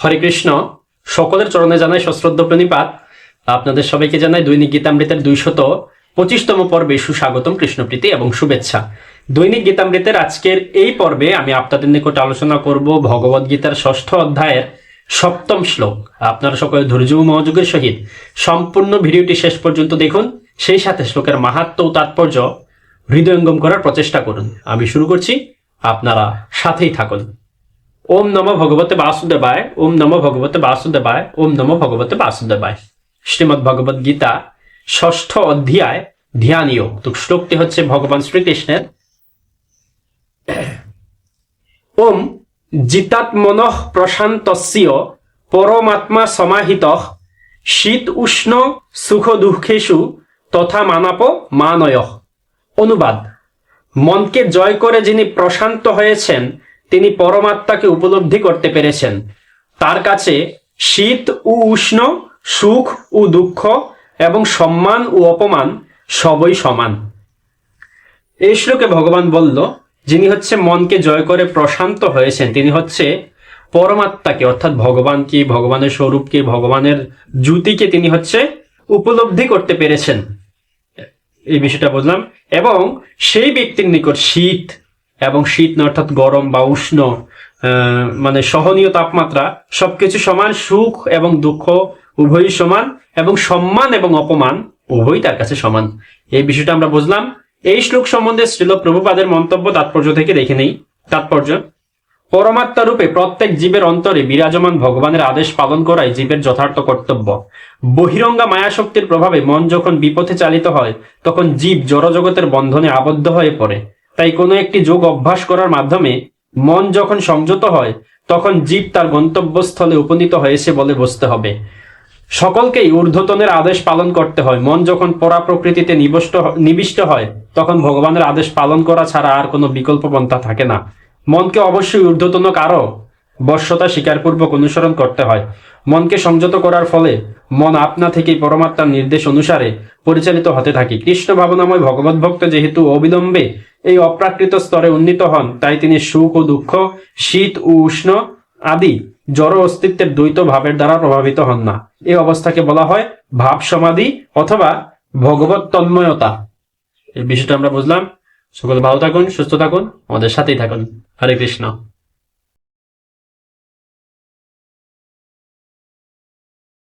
হরে কৃষ্ণ। সকলের চরণে জানাই সশ্রদ্ধ প্রণিপাত। আপনাদের সবাইকে জানাই দৈনিক গীতামৃতের দুইশত পঁচিশতম পর্বে সুস্বাগতম, কৃষ্ণপ্রীতি এবং শুভেচ্ছা। দৈনিক গীতামৃতের আজকের এই পর্বে আমি আপনাদের নিকট আলোচনা করব ভগবদ গীতার ষষ্ঠ অধ্যায়ের সপ্তম শ্লোক। আপনারা সকলে ধৈর্য মনোযোগের সহিত সম্পূর্ণ ভিডিওটি শেষ পর্যন্ত দেখুন। সেই সাথে শ্লোকের মাহাত্ম ও তাৎপর্য হৃদয়ঙ্গম করার প্রচেষ্টা করুন। আমি শুরু করছি। আপনারা সাথেই থাকুন। ওম নম ভগবতে বাসুদেবায়, ওম নম ভগবতে বাসুদেবায়, ওম নম ভগবতে বাসুদেবায়। শ্রীমদ ভগবত গীতা ষষ্ঠ অধ্যায়, ধ্যান যোগ। তো শ্লোকটি হচ্ছে ভগবান শ্রীকৃষ্ণের। ওম জিতাত্মন প্রশান্তস্য পরমাত্মা সমাহিত শীত উষ্ণ সুখ দুঃখেষু তথা মানাপ মানয়। অনুবাদ, মনকে জয় করে যিনি প্রশান্ত হয়েছেন তিনি পরমাত্মাকে উপলব্ধি করতে পেরেছেন। তার কাছে শীত ও উষ্ণ, সুখ ও দুঃখ এবং সম্মান ও অপমান সবই সমান। এই শ্লোকে ভগবান বলল, যিনি হচ্ছে মনকে জয় করে প্রশান্ত হয়েছেন, তিনি হচ্ছে পরমাত্মাকে, অর্থাৎ ভগবানকে, ভগবানের স্বরূপকে, ভগবানের জ্যোতিকে তিনি হচ্ছে উপলব্ধি করতে পেরেছেন। এই বিষয়টা বুঝলাম। এবং সেই ব্যক্তির নিকট শীত এবং শীত অর্থাৎ গরম বা উষ্ণ মানে সহনীয় তাপমাত্রা, সবকিছু সমান, সুখ এবং দুঃখ উভয়ই সমান এবং সম্মান এবং অপমান উভয়ই তার কাছে সমান। এই বিষয়টা আমরা বুঝলাম। এই শ্লোক সম্বন্ধে শ্রীল প্রভুপাদের মন্তব্য তাৎপর্য থেকে দেখে নেই। তাৎপর্য, পরমাত্মা রূপে প্রত্যেক জীবের অন্তরে বিরাজমান ভগবানের আদেশ পালন করাই জীবের যথার্থ কর্তব্য। বহিরঙ্গা মায়াশক্তির প্রভাবে মন যখন বিপথে চালিত হয়, তখন জীব জড়জগতের বন্ধনে আবদ্ধ হয়ে পড়ে। তাই কোনো একটি যোগ অভ্যাস করার মাধ্যমে মন যখন সংযত হয়, তখন জীব তার গন্তব্যস্থলে উপনীত হয়েছে বলে বুঝতে হবে। সকলকেই ঊর্ধ্বতনের আদেশ পালন করতে হয়। মন যখন পরা প্রকৃতিতে নিবিষ্ট নিবিষ্ট হয়, তখন ভগবানের আদেশ পালন করা ছাড়া আর কোনো বিকল্প পন্থা থাকে না। মনকে অবশ্যই ঊর্ধ্বতন কারও বর্ষতা স্বীকারপূর্বক অনুসরণ করতে হয়। মনকে সংযত করার ফলে মন আপনা থেকেই পরমাত্মার নির্দেশ অনুসারে পরিচালিত হতে থাকে। কৃষ্ণ ভাবনাময় ভগবত ভক্ত যেহেতু অবিলম্বে এই অপ্রাকৃত স্তরে উন্নীত হন, তাই তিনি সুখ ও দুঃখ, শীত ও উষ্ণ আদি জড় অস্তিত্বের দ্বৈত ভাবের দ্বারা প্রভাবিত হন না। এই অবস্থাকে বলা হয় ভাব সমাধি অথবা ভগবত তন্ময়তা। এই বিষয়টা আমরা বুঝলাম। সকল ভালো থাকুন, সুস্থ থাকুন, আমাদের সাথেই থাকুন। হরে কৃষ্ণ।